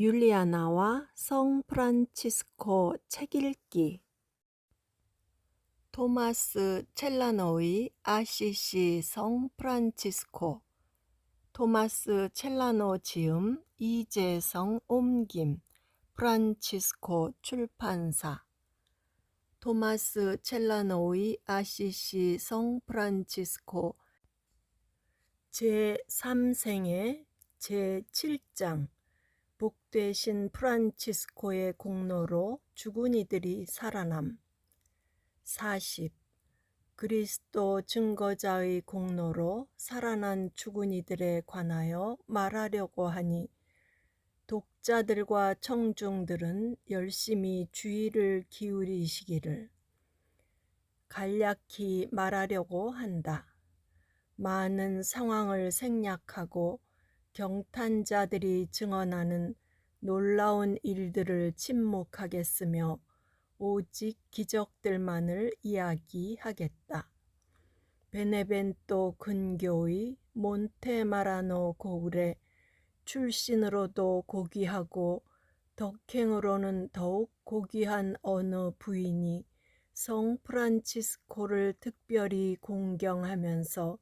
율리아나와 성 프란치스코 책 읽기. 토마스 첼라노의 아시시 성 프란치스코. 토마스 첼라노 지음 이재성 옮김 프란치스코 출판사. 토마스 첼라노의 아시시 성 프란치스코. 제3생의 제7장 복되신 프란치스코의 공로로 죽은 이들이 살아남 40. 그리스도 증거자의 공로로 살아난 죽은 이들에 관하여 말하려고 하니 독자들과 청중들은 열심히 주의를 기울이시기를 간략히 말하려고 한다. 많은 상황을 생략하고 경탄자들이 증언하는 놀라운 일들을 침묵하겠으며 오직 기적들만을 이야기하겠다. 베네벤토 근교의 몬테마라노 고을에 출신으로도 고귀하고 덕행으로는 더욱 고귀한 어느 부인이 성 프란치스코를 특별히 공경하면서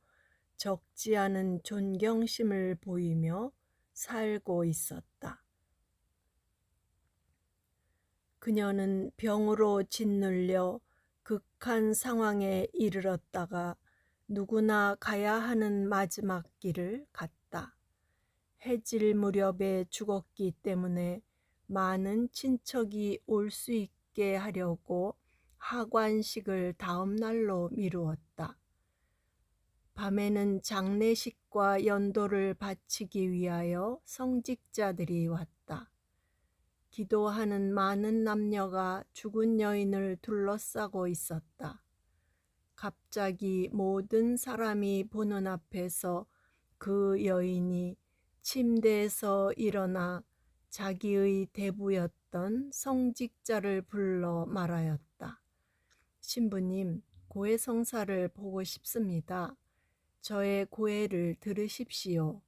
적지 않은 존경심을 보이며 살고 있었다. 그녀는 병으로 짓눌려 극한 상황에 이르렀다가 누구나 가야 하는 마지막 길을 갔다. 해질 무렵에 죽었기 때문에 많은 친척이 올 수 있게 하려고 하관식을 다음 날로 미루었다. 밤에는 장례식과 연도를 바치기 위하여 성직자들이 왔다. 기도하는 많은 남녀가 죽은 여인을 둘러싸고 있었다. 갑자기 모든 사람이 보는 앞에서 그 여인이 침대에서 일어나 자기의 대부였던 성직자를 불러 말하였다. 신부님, 고해 성사를 보고 싶습니다. 저의 고해를 들으십시오.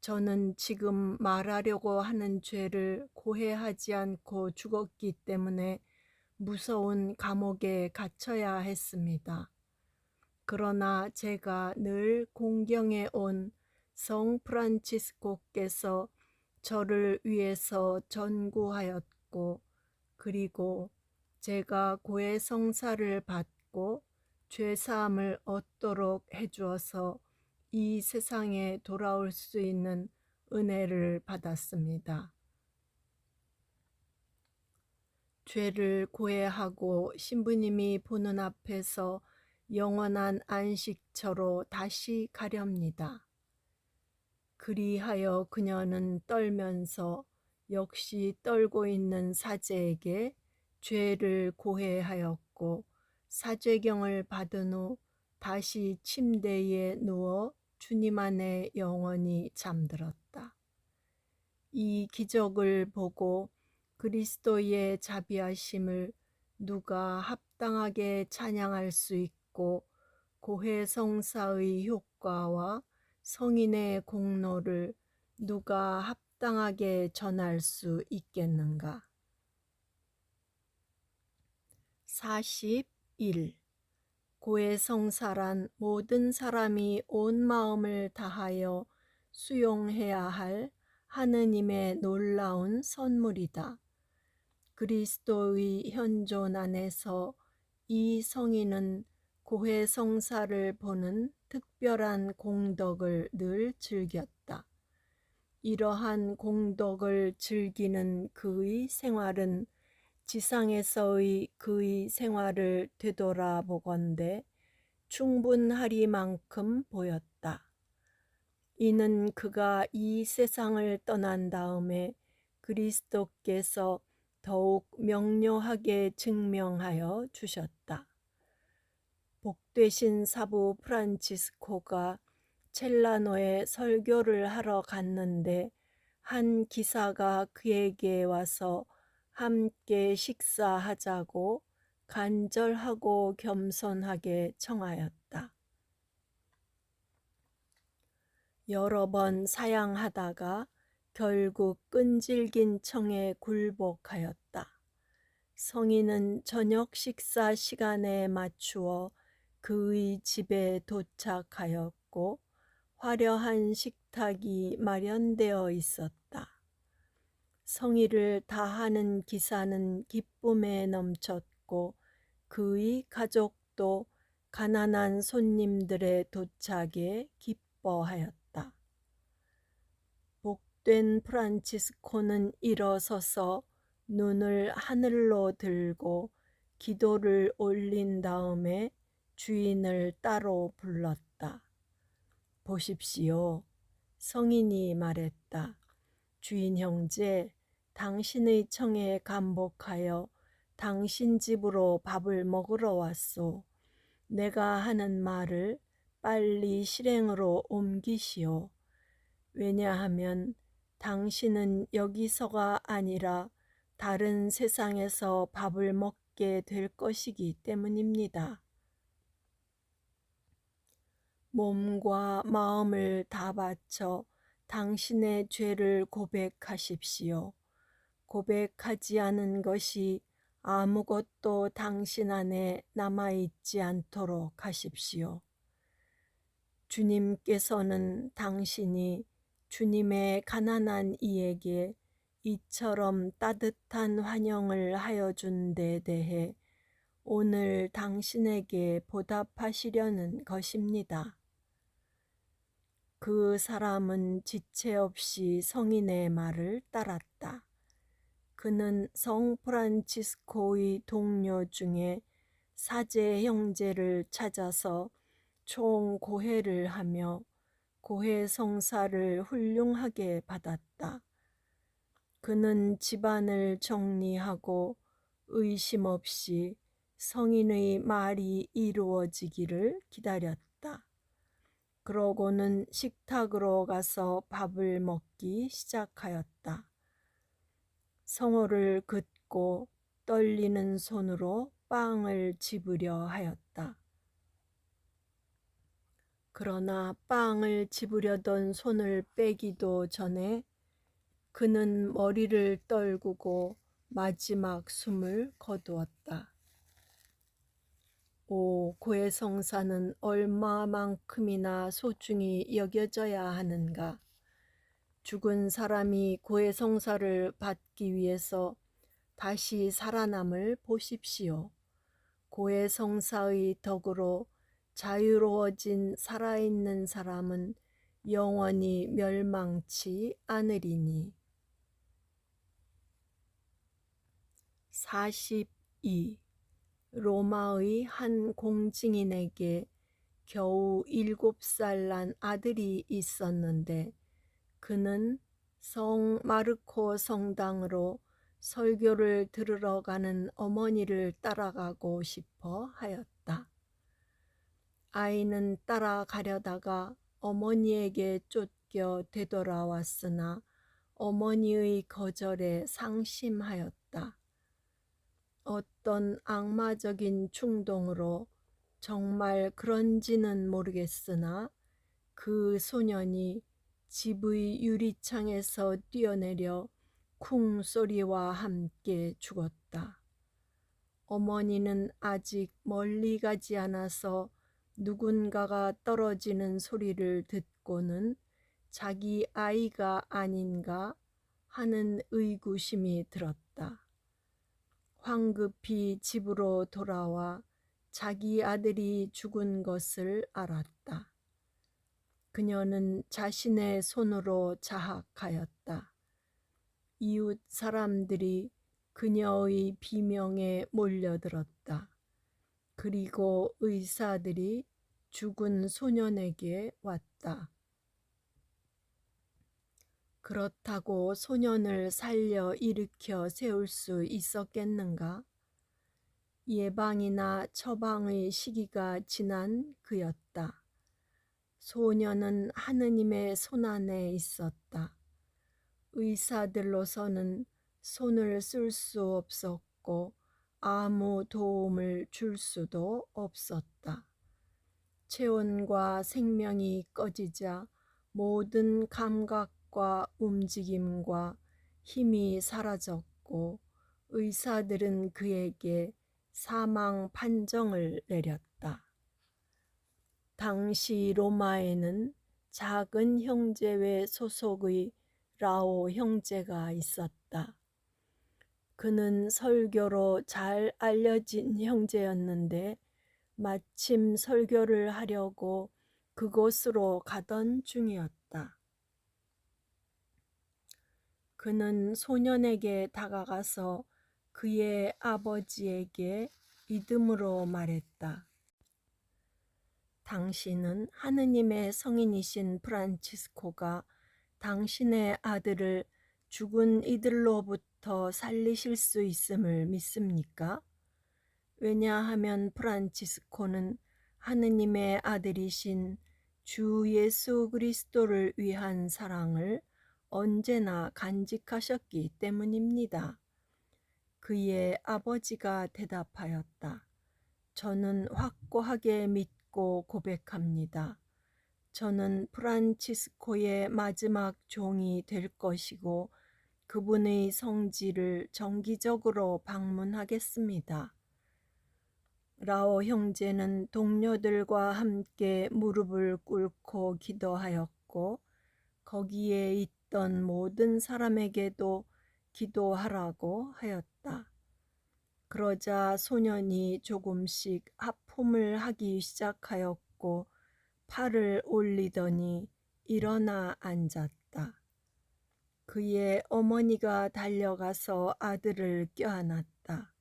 저는 지금 말하려고 하는 죄를 고해하지 않고 죽었기 때문에 무서운 감옥에 갇혀야 했습니다. 그러나 제가 늘 공경해 온 성 프란치스코께서 저를 위해서 전구하였고, 그리고 제가 고해 성사를 받고 죄사함을 얻도록 해주어서 이 세상에 돌아올 수 있는 은혜를 받았습니다. 죄를 고해하고 신부님이 보는 앞에서 영원한 안식처로 다시 가렵니다. 그리하여 그녀는 떨면서 역시 떨고 있는 사제에게 죄를 고해하였고 사죄경을 받은 후 다시 침대에 누워 주님 안에 영원히 잠들었다. 이 기적을 보고 그리스도의 자비하심을 누가 합당하게 찬양할 수 있고 고해 성사의 효과와 성인의 공로를 누가 합당하게 전할 수 있겠는가? 41. 고해성사란 모든 사람이 온 마음을 다하여 수용해야 할 하느님의 놀라운 선물이다. 그리스도의 현존 안에서 이 성인은 고해 성사를 보는 특별한 공덕을 늘 즐겼다. 이러한 공덕을 즐기는 그의 생활은 지상에서의 그의 생활을 되돌아보건대 충분하리만큼 보였다. 이는 그가 이 세상을 떠난 다음에 그리스도께서 더욱 명료하게 증명하여 주셨다. 복되신 사부 프란치스코가 첼라노에 설교를 하러 갔는데 한 기사가 그에게 와서 함께 식사하자고 간절하고 겸손하게 청하였다. 여러 번 사양하다가 결국 끈질긴 청에 굴복하였다. 성인은 저녁 식사 시간에 맞추어 그의 집에 도착하였고 화려한 식탁이 마련되어 있었다. 성의를 다하는 기사는 기쁨에 넘쳤고 그의 가족도 가난한 손님들의 도착에 기뻐하였다. 복된 프란치스코는 일어서서 눈을 하늘로 들고 기도를 올린 다음에 주인을 따로 불렀다. 보십시오. 성인이 말했다. 주인 형제, 당신의 청에 감복하여 당신 집으로 밥을 먹으러 왔소. 내가 하는 말을 빨리 실행으로 옮기시오. 왜냐하면 당신은 여기서가 아니라 다른 세상에서 밥을 먹게 될 것이기 때문입니다. 몸과 마음을 다 바쳐 당신의 죄를 고백하십시오. 고백하지 않은 것이 아무것도 당신 안에 남아있지 않도록 하십시오. 주님께서는 당신이 주님의 가난한 이에게 이처럼 따뜻한 환영을 하여 준 데 대해 오늘 당신에게 보답하시려는 것입니다. 그 사람은 지체 없이 성인의 말을 따랐다. 그는 성 프란치스코의 동료 중에 사제 형제를 찾아서 총 고해를 하며 고해 성사를 훌륭하게 받았다. 그는 집안을 정리하고 의심 없이 성인의 말이 이루어지기를 기다렸다. 그러고는 식탁으로 가서 밥을 먹기 시작하였다. 성호를 긋고 떨리는 손으로 빵을 집으려 하였다. 그러나 빵을 집으려던 손을 빼기도 전에 그는 머리를 떨구고 마지막 숨을 거두었다. 오, 고해성사는 얼마만큼이나 소중히 여겨져야 하는가. 죽은 사람이 고해성사를 받기 위해서 다시 살아남을 보십시오. 고해성사의 덕으로 자유로워진 살아있는 사람은 영원히 멸망치 않으리니. 42. 로마의 한 공증인에게 겨우 일곱 살 난 아들이 있었는데 그는 성 마르코 성당으로 설교를 들으러 가는 어머니를 따라가고 싶어 하였다. 아이는 따라가려다가 어머니에게 쫓겨 되돌아왔으나 어머니의 거절에 상심하였다. 어떤 악마적인 충동으로 정말 그런지는 모르겠으나 그 소년이 집의 유리창에서 뛰어내려 쿵 소리와 함께 죽었다. 어머니는 아직 멀리 가지 않아서 누군가가 떨어지는 소리를 듣고는 자기 아이가 아닌가 하는 의구심이 들었다. 황급히 집으로 돌아와 자기 아들이 죽은 것을 알았다. 그녀는 자신의 손으로 자학하였다. 이웃 사람들이 그녀의 비명에 몰려들었다. 그리고 의사들이 죽은 소년에게 왔다. 그렇다고 소년을 살려 일으켜 세울 수 있었겠는가? 예방이나 처방의 시기가 지난 그였다. 소년은 하느님의 손안에 있었다. 의사들로서는 손을 쓸 수 없었고 아무 도움을 줄 수도 없었다. 체온과 생명이 꺼지자 모든 감각 생각과 움직임과 힘이 사라졌고 의사들은 그에게 사망 판정을 내렸다. 당시 로마에는 작은 형제회 소속의 라오 형제가 있었다. 그는 설교로 잘 알려진 형제였는데 마침 설교를 하려고 그곳으로 가던 중이었다. 그는 소년에게 다가가서 그의 아버지에게 믿음으로 말했다. 당신은 하느님의 성인이신 프란치스코가 당신의 아들을 죽은 이들로부터 살리실 수 있음을 믿습니까? 왜냐하면 프란치스코는 하느님의 아들이신 주 예수 그리스도를 위한 사랑을 언제나 간직하셨기 때문입니다. 그의 아버지가 대답하였다. 저는 확고하게 믿고 고백합니다. 저는 프란치스코의 마지막 종이 될 것이고 그분의 성지를 정기적으로 방문하겠습니다. 라오 형제는 동료들과 함께 무릎을 꿇고 기도하였고 거기에 있던 모든 사람에게도 기도하라고 하였다. 그러자 소년이 조금씩 하품을 하기 시작하였고 팔을 올리더니 일어나 앉았다. 그의 어머니가 달려가서 아들을 껴안았다.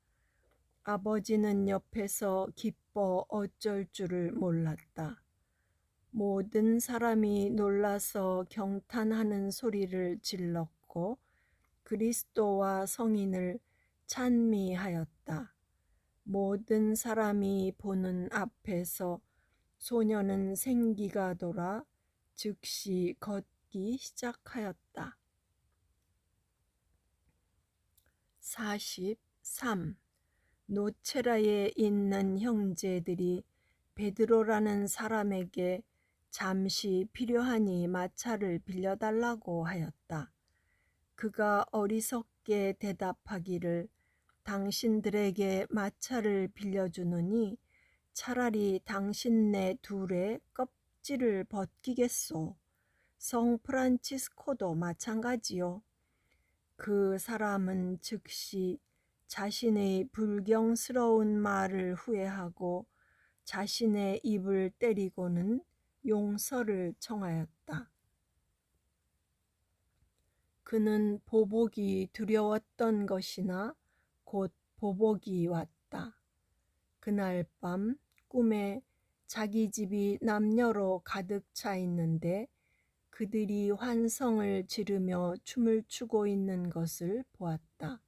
아버지는 옆에서 기뻐 어쩔 줄을 몰랐다. 모든 사람이 놀라서 경탄하는 소리를 질렀고 그리스도와 성인을 찬미하였다. 모든 사람이 보는 앞에서 소녀는 생기가 돌아 즉시 걷기 시작하였다. 43. 노체라에 있는 형제들이 베드로라는 사람에게 잠시 필요하니 마차를 빌려달라고 하였다. 그가 어리석게 대답하기를 당신들에게 마차를 빌려주느니 차라리 당신네 둘의 껍질을 벗기겠소. 성 프란치스코도 마찬가지요. 그 사람은 즉시 자신의 불경스러운 말을 후회하고 자신의 입을 때리고는 용서를 청하였다. 그는 보복이 두려웠던 것이나 곧 보복이 왔다. 그날 밤 꿈에 자기 집이 남녀로 가득 차 있는데 그들이 환성을 지르며 춤을 추고 있는 것을 보았다.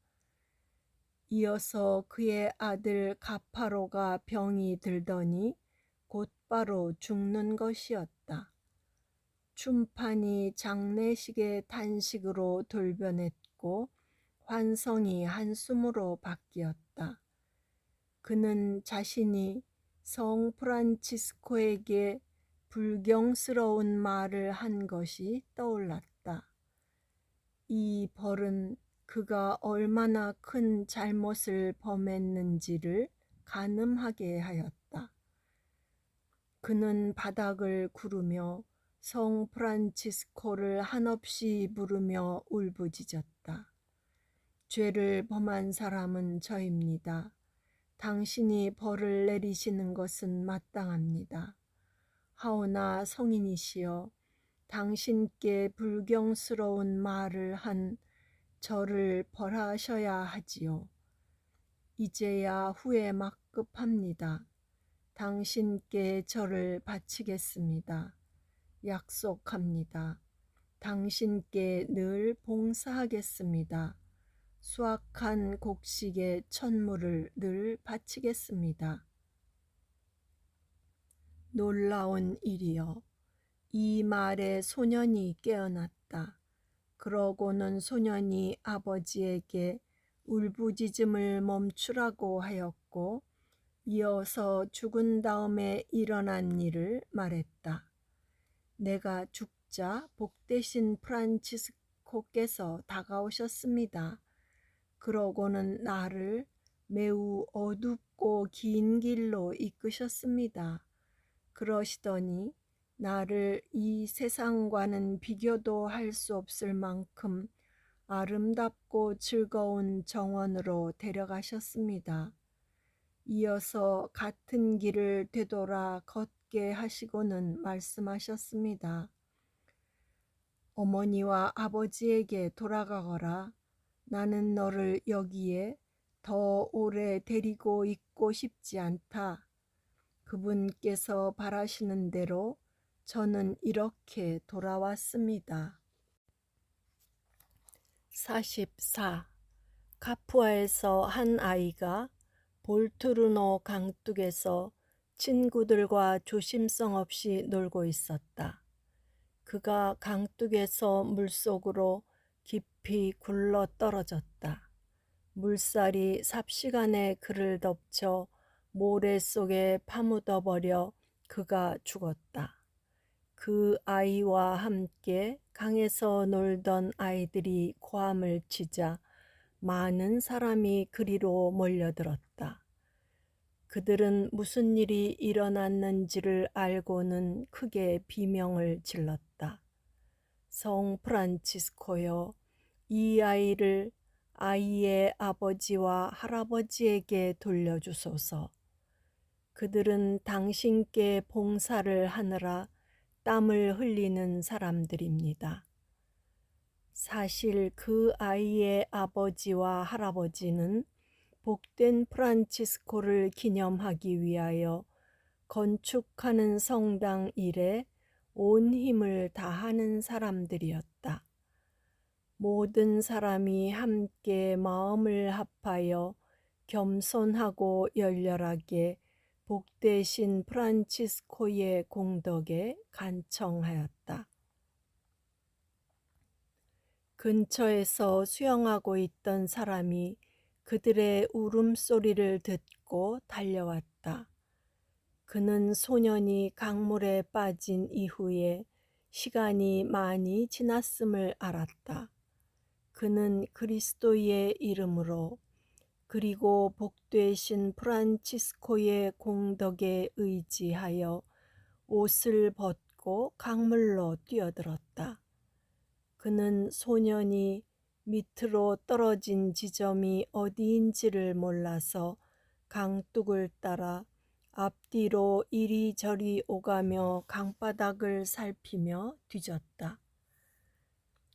이어서 그의 아들 가파로가 병이 들더니 곧바로 죽는 것이었다. 춤판이 장례식의 단식으로 돌변했고 환성이 한숨으로 바뀌었다. 그는 자신이 성 프란치스코에게 불경스러운 말을 한 것이 떠올랐다. 이 벌은 그가 얼마나 큰 잘못을 범했는지를 가늠하게 하였다. 그는 바닥을 구르며 성 프란치스코를 한없이 부르며 울부짖었다. 죄를 범한 사람은 저입니다. 당신이 벌을 내리시는 것은 마땅합니다. 하오나 성인이시여, 당신께 불경스러운 말을 한 저를 벌하셔야 하지요. 이제야 후에 막급합니다. 당신께 저를 바치겠습니다. 약속합니다. 당신께 늘 봉사하겠습니다. 수확한 곡식의 천물을 늘 바치겠습니다. 놀라운 일이여. 이 말에 소년이 깨어났다. 그러고는 소년이 아버지에게 울부짖음을 멈추라고 하였고 이어서 죽은 다음에 일어난 일을 말했다. 내가 죽 걷자 복되신 프란치스코께서 다가오셨습니다. 그러고는 나를 매우 어둡고 긴 길로 이끄셨습니다. 그러시더니 나를 이 세상과는 비교도 할 수 없을 만큼 아름답고 즐거운 정원으로 데려가셨습니다. 이어서 같은 길을 되돌아 걷게 하시고는 말씀하셨습니다. 어머니와 아버지에게 돌아가거라. 나는 너를 여기에 더 오래 데리고 있고 싶지 않다. 그분께서 바라시는 대로 저는 이렇게 돌아왔습니다. 44. 카푸아에서 한 아이가 볼트루노 강둑에서 친구들과 조심성 없이 놀고 있었다. 그가 강둑에서 물속으로 깊이 굴러 떨어졌다. 물살이 삽시간에 그를 덮쳐 모래 속에 파묻어 버려 그가 죽었다. 그 아이와 함께 강에서 놀던 아이들이 고함을 치자 많은 사람이 그리로 몰려들었다. 그들은 무슨 일이 일어났는지를 알고는 크게 비명을 질렀다. 성 프란치스코여, 이 아이를 아이의 아버지와 할아버지에게 돌려주소서. 그들은 당신께 봉사를 하느라 땀을 흘리는 사람들입니다. 사실 그 아이의 아버지와 할아버지는 복된 프란치스코를 기념하기 위하여 건축하는 성당 일에 온 힘을 다하는 사람들이었다. 모든 사람이 함께 마음을 합하여 겸손하고 열렬하게 복되신 프란치스코의 공덕에 간청하였다. 근처에서 수영하고 있던 사람이 그들의 울음소리를 듣고 달려왔다. 그는 소년이 강물에 빠진 이후에 시간이 많이 지났음을 알았다. 그는 그리스도의 이름으로 그리고 복되신 프란치스코의 공덕에 의지하여 옷을 벗고 강물로 뛰어들었다. 그는 소년이 밑으로 떨어진 지점이 어디인지를 몰라서 강둑을 따라 앞뒤로 이리저리 오가며 강바닥을 살피며 뒤졌다.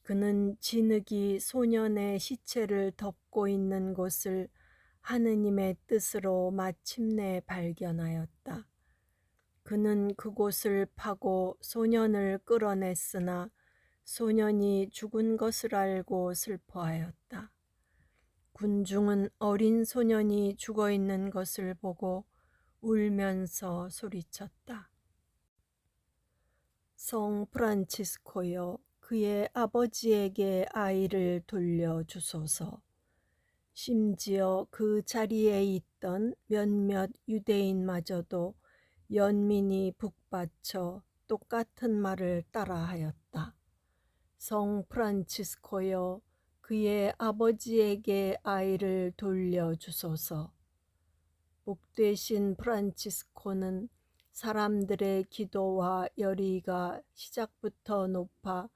그는 진흙이 소년의 시체를 덮고 있는 곳을 하느님의 뜻으로 마침내 발견하였다. 그는 그곳을 파고 소년을 끌어냈으나 소년이 죽은 것을 알고 슬퍼하였다. 군중은 어린 소년이 죽어 있는 것을 보고 울면서 소리쳤다. 성 프란치스코여 그의 아버지에게 아이를 돌려주소서. 심지어 그 자리에 있던 몇몇 유대인마저도 연민이 북받쳐 똑같은 말을 따라하였다. 성 프란치스코여 그의 아버지에게 아이를 돌려주소서. 복되신 프란치스코는 사람들의 기도와 열의가 시작부터 높아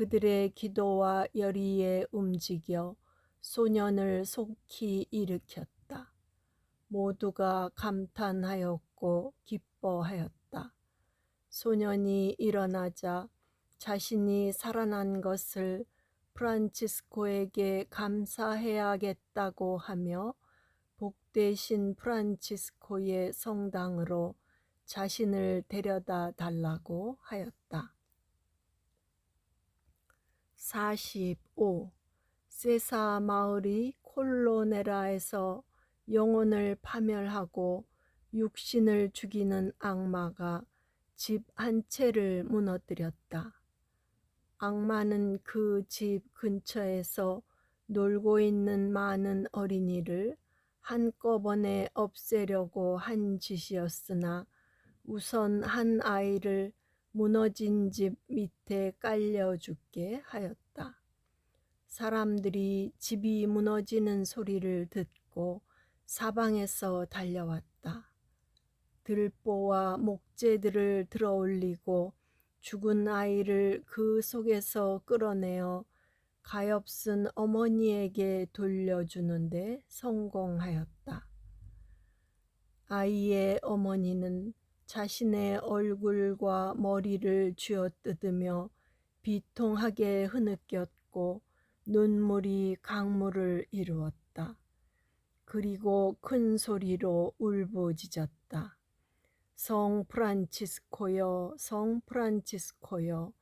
그들의 기도와 열의에 움직여 소년을 속히 일으켰다. 모두가 감탄하였고 기뻐하였다. 소년이 일어나자 자신이 살아난 것을 프란치스코에게 감사해야겠다고 하며 복되신 프란치스코의 성당으로 자신을 데려다 달라고 하였다. 45. 세사 마을이 콜로네라에서 영혼을 파멸하고 육신을 죽이는 악마가 집 한 채를 무너뜨렸다. 악마는 그 집 근처에서 놀고 있는 많은 어린이를 한꺼번에 없애려고 한 짓이었으나 우선 한 아이를 무너진 집 밑에 깔려 죽게 하였다. 사람들이 집이 무너지는 소리를 듣고 사방에서 달려왔다. 들보와 목재들을 들어 올리고 죽은 아이를 그 속에서 끌어내어 가엾은 어머니에게 돌려주는데 성공하였다. 아이의 어머니는 자신의 얼굴과 머리를 쥐어뜯으며 비통하게 흐느꼈고 눈물이 강물을 이루었다. 그리고 큰 소리로 울부짖었다. 성 프란치스코여, 성 프란치스코여,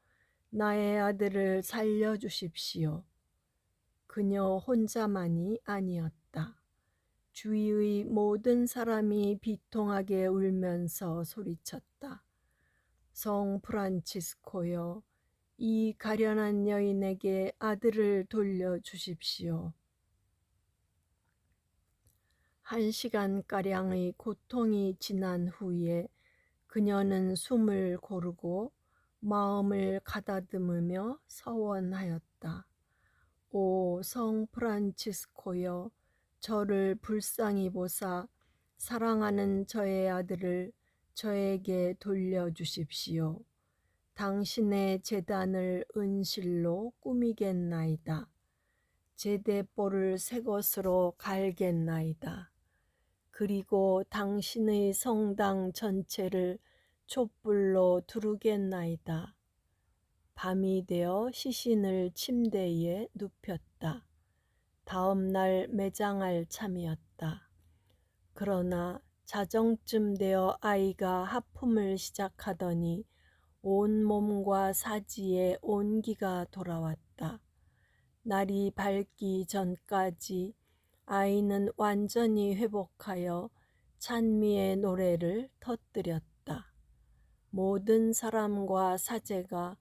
나의 아들을 살려주십시오. 그녀 혼자만이 아니었다. 주위의 모든 사람이 비통하게 울면서 소리쳤다. 성 프란치스코여, 이 가련한 여인에게 아들을 돌려주십시오. 한 시간가량의 고통이 지난 후에 그녀는 숨을 고르고 마음을 가다듬으며 서원하였다. 오, 성 프란치스코여, 저를 불쌍히 보사 사랑하는 저의 아들을 저에게 돌려주십시오. 당신의 재단을 은실로 꾸미겠나이다. 제대볼을 새 것으로 갈겠나이다. 그리고 당신의 성당 전체를 촛불로 두르겠나이다. 밤이 되어 시신을 침대에 눕혔다. 다음 날 매장할 참이었다. 그러나 자정쯤 되어 아이가 하품을 시작하더니 온 몸과 사지에 온기가 돌아왔다. 날이 밝기 전까지 아이는 완전히 회복하여 찬미의 노래를 터뜨렸다. 모든 사람과 사제가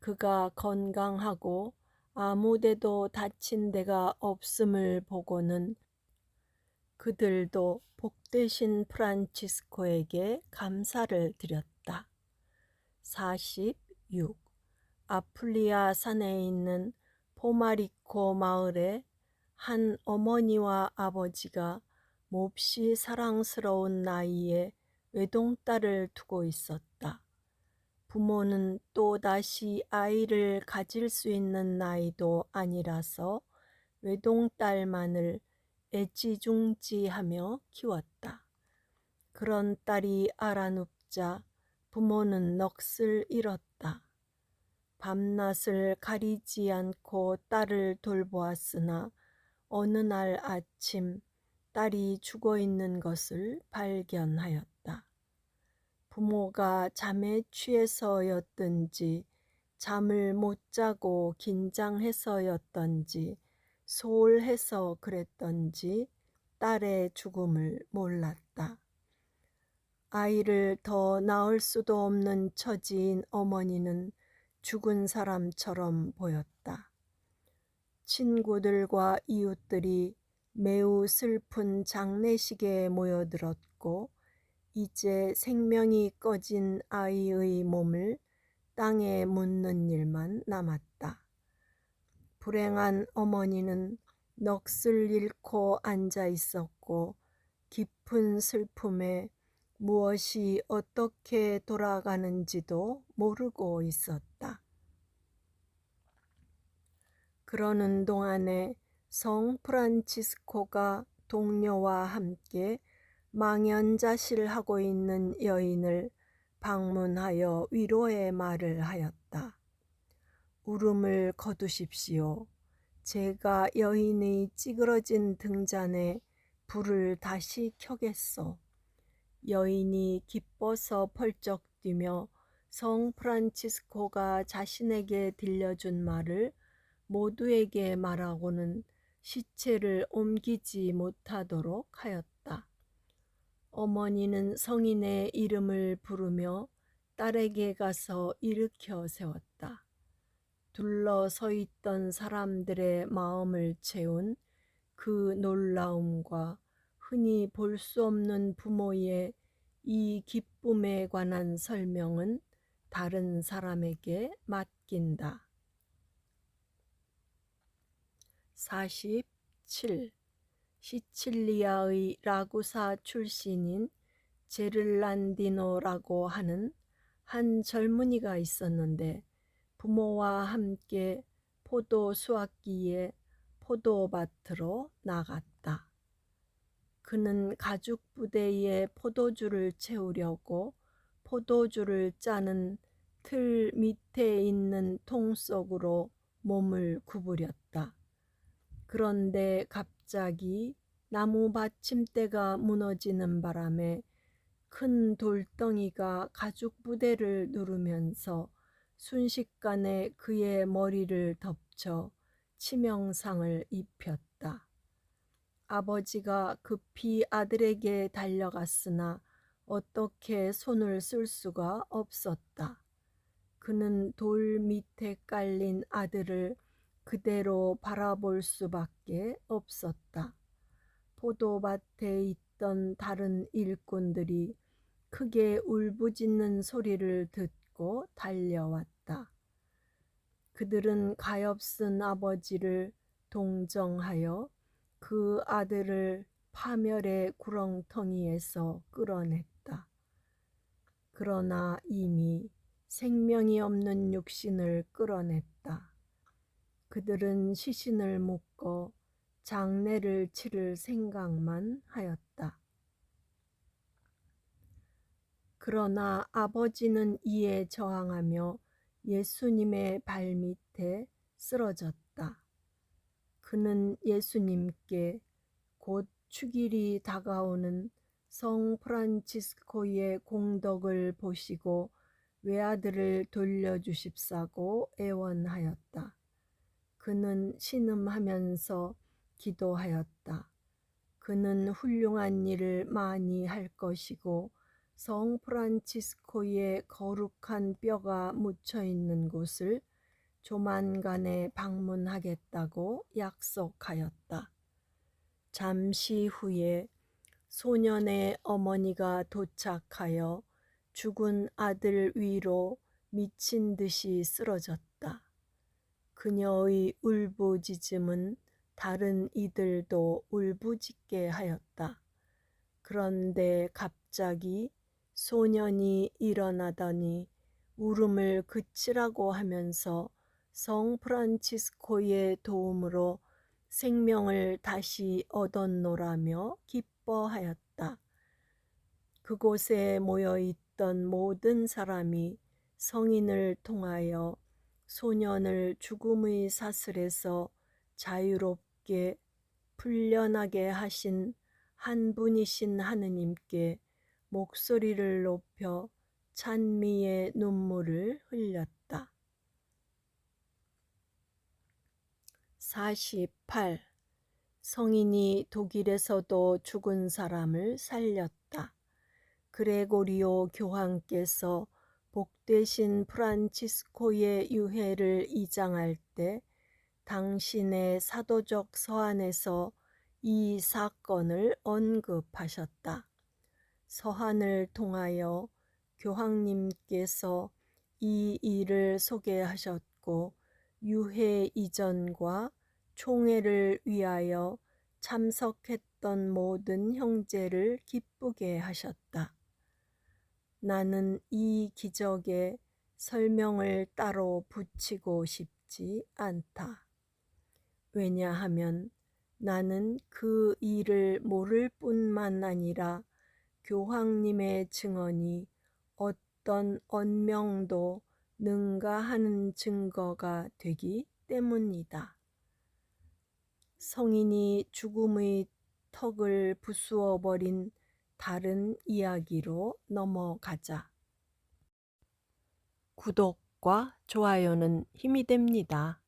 그가 건강하고 아무데도 다친 데가 없음을 보고는 그들도 복되신 프란치스코에게 감사를 드렸다. 46. 아플리아 산에 있는 포마리코 마을에 한 어머니와 아버지가 몹시 사랑스러운 나이에 외동딸을 두고 있었다. 부모는 또다시 아이를 가질 수 있는 나이도 아니라서 외동딸만을 애지중지하며 키웠다. 그런 딸이 알아눕자 부모는 넋을 잃었다. 밤낮을 가리지 않고 딸을 돌보았으나 어느 날 아침 딸이 죽어 있는 것을 발견하였다. 부모가 잠에 취해서였든지 잠을 못 자고 긴장해서였던지 소홀해서 그랬던지 딸의 죽음을 몰랐다. 아이를 더 낳을 수도 없는 처지인 어머니는 죽은 사람처럼 보였다. 친구들과 이웃들이 매우 슬픈 장례식에 모여들었고, 이제 생명이 꺼진 아이의 몸을 땅에 묻는 일만 남았다. 불행한 어머니는 넋을 잃고 앉아 있었고, 깊은 슬픔에 무엇이 어떻게 돌아가는지도 모르고 있었다. 그러는 동안에 성 프란치스코가 동료와 함께 망연자실 하고 있는 여인을 방문하여 위로의 말을 하였다. 울음을 거두십시오. 제가 여인의 찌그러진 등잔에 불을 다시 켜겠소. 여인이 기뻐서 펄쩍 뛰며 성 프란치스코가 자신에게 들려준 말을 모두에게 말하고는 시체를 옮기지 못하도록 하였다. 어머니는 성인의 이름을 부르며 딸에게 가서 일으켜 세웠다. 둘러 서 있던 사람들의 마음을 채운 그 놀라움과 흔히 볼 수 없는 부모의 이 기쁨에 관한 설명은 다른 사람에게 맡긴다. 47. 시칠리아의 라구사 출신인 제를란디노라고 하는 한 젊은이가 있었는데 부모와 함께 포도 수확기에 포도밭으로 나갔다. 그는 가죽 부대에 포도주를 채우려고 포도주를 짜는 틀 밑에 있는 통 속으로 몸을 구부렸다. 그런데 갑자기 나무 받침대가 무너지는 바람에 큰 돌덩이가 가죽 부대를 누르면서 순식간에 그의 머리를 덮쳐 치명상을 입혔다. 아버지가 급히 아들에게 달려갔으나 어떻게 손을 쓸 수가 없었다. 그는 돌 밑에 깔린 아들을 그대로 바라볼 수밖에 없었다. 포도밭에 있던 다른 일꾼들이 크게 울부짖는 소리를 듣고 달려왔다. 그들은 가엾은 아버지를 동정하여 그 아들을 파멸의 구렁텅이에서 끌어냈다. 그러나 이미 생명이 없는 육신을 끌어냈다. 그들은 시신을 묶어 장례를 치를 생각만 하였다. 그러나 아버지는 이에 저항하며 예수님의 발밑에 쓰러졌다. 그는 예수님께 곧 축일이 다가오는 성 프란치스코의 공덕을 보시고 외아들을 돌려주십사고 애원하였다. 그는 신음하면서 기도하였다. 그는 훌륭한 일을 많이 할 것이고 성 프란치스코의 거룩한 뼈가 묻혀 있는 곳을 조만간에 방문하겠다고 약속하였다. 잠시 후에 소년의 어머니가 도착하여 죽은 아들 위로 미친 듯이 쓰러졌다. 그녀의 울부짖음은 다른 이들도 울부짖게 하였다. 그런데 갑자기 소년이 일어나더니 울음을 그치라고 하면서 성 프란치스코의 도움으로 생명을 다시 얻었노라며 기뻐하였다. 그곳에 모여 있던 모든 사람이 성인을 통하여 소년을 죽음의 사슬에서 자유롭게 풀려나게 하신 한 분이신 하느님께 목소리를 높여 찬미의 눈물을 흘렸다. 48. 성인이 독일에서도 죽은 사람을 살렸다. 그레고리오 교황께서 복되신 프란치스코의 유해를 이장할 때 당신의 사도적 서한에서 이 사건을 언급하셨다. 서한을 통하여 교황님께서 이 일을 소개하셨고 유해 이전과 총회를 위하여 참석했던 모든 형제를 기쁘게 하셨다. 나는 이 기적에 설명을 따로 붙이고 싶지 않다. 왜냐하면 나는 그 일을 모를 뿐만 아니라 교황님의 증언이 어떤 언명도 능가하는 증거가 되기 때문이다. 성인이 죽음의 턱을 부수어 버린 다른 이야기로 넘어가자. 구독과 좋아요는 힘이 됩니다.